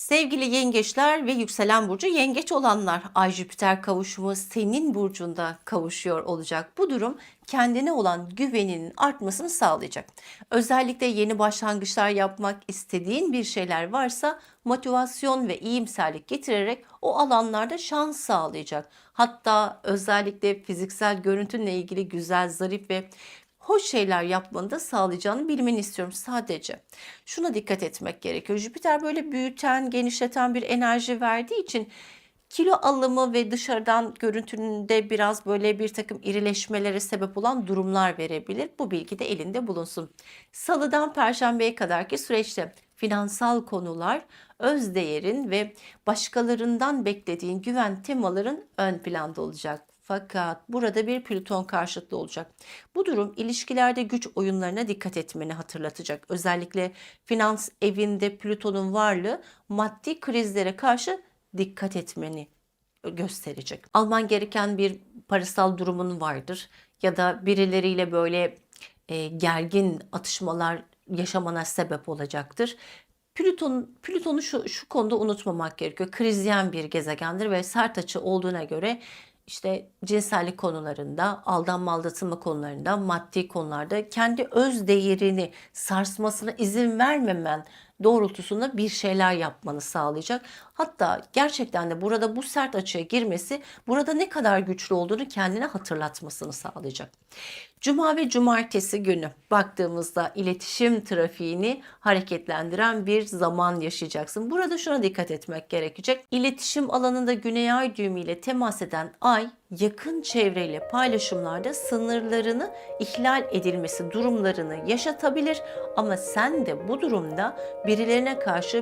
Sevgili yengeçler ve yükselen burcu yengeç olanlar Ay Jüpiter kavuşumu senin burcunda kavuşuyor olacak. Bu durum kendine olan güveninin artmasını sağlayacak. Özellikle yeni başlangıçlar yapmak istediğin bir şeyler varsa motivasyon ve iyimserlik getirerek o alanlarda şans sağlayacak. Hatta özellikle fiziksel görüntünle ilgili güzel, zarif ve hoş şeyler yapmanı da sağlayacağını bilmeni istiyorum sadece. Şuna dikkat etmek gerekiyor. Jüpiter böyle büyüten, genişleten bir enerji verdiği için kilo alımı ve dışarıdan görüntünde biraz böyle bir takım irileşmelere sebep olan durumlar verebilir. Bu bilgi de elinde bulunsun. Salıdan perşembeye kadarki süreçte finansal konular, öz değerin ve başkalarından beklediğin güven temaların ön planda olacak. Fakat burada bir Plüton karşıtlığı olacak. Bu durum ilişkilerde güç oyunlarına dikkat etmeni hatırlatacak. Özellikle finans evinde Plüton'un varlığı maddi krizlere karşı dikkat etmeni gösterecek. Alman gereken bir parasal durumun vardır ya da birileriyle böyle e, gergin atışmalar yaşamana sebep olacaktır. Plüton, Plüton'u şu, şu konuda unutmamak gerekiyor. Krizyen bir gezegendir ve sert açı olduğuna göre işte cinsellik konularında, aldanma aldatılma konularında, maddi konularda kendi öz değerini sarsmasına izin vermemen doğrultusunda bir şeyler yapmanı sağlayacak. Hatta gerçekten de burada bu sert açıya girmesi burada ne kadar güçlü olduğunu kendine hatırlatmasını sağlayacak. Cuma ve cumartesi günü baktığımızda iletişim trafiğini hareketlendiren bir zaman yaşayacaksın. Burada şuna dikkat etmek gerekecek. İletişim alanında güney ay düğümüyle temas eden ay yakın çevreyle paylaşımlarda sınırlarını ihlal edilmesi durumlarını yaşatabilir ama sen de bu durumda birilerine karşı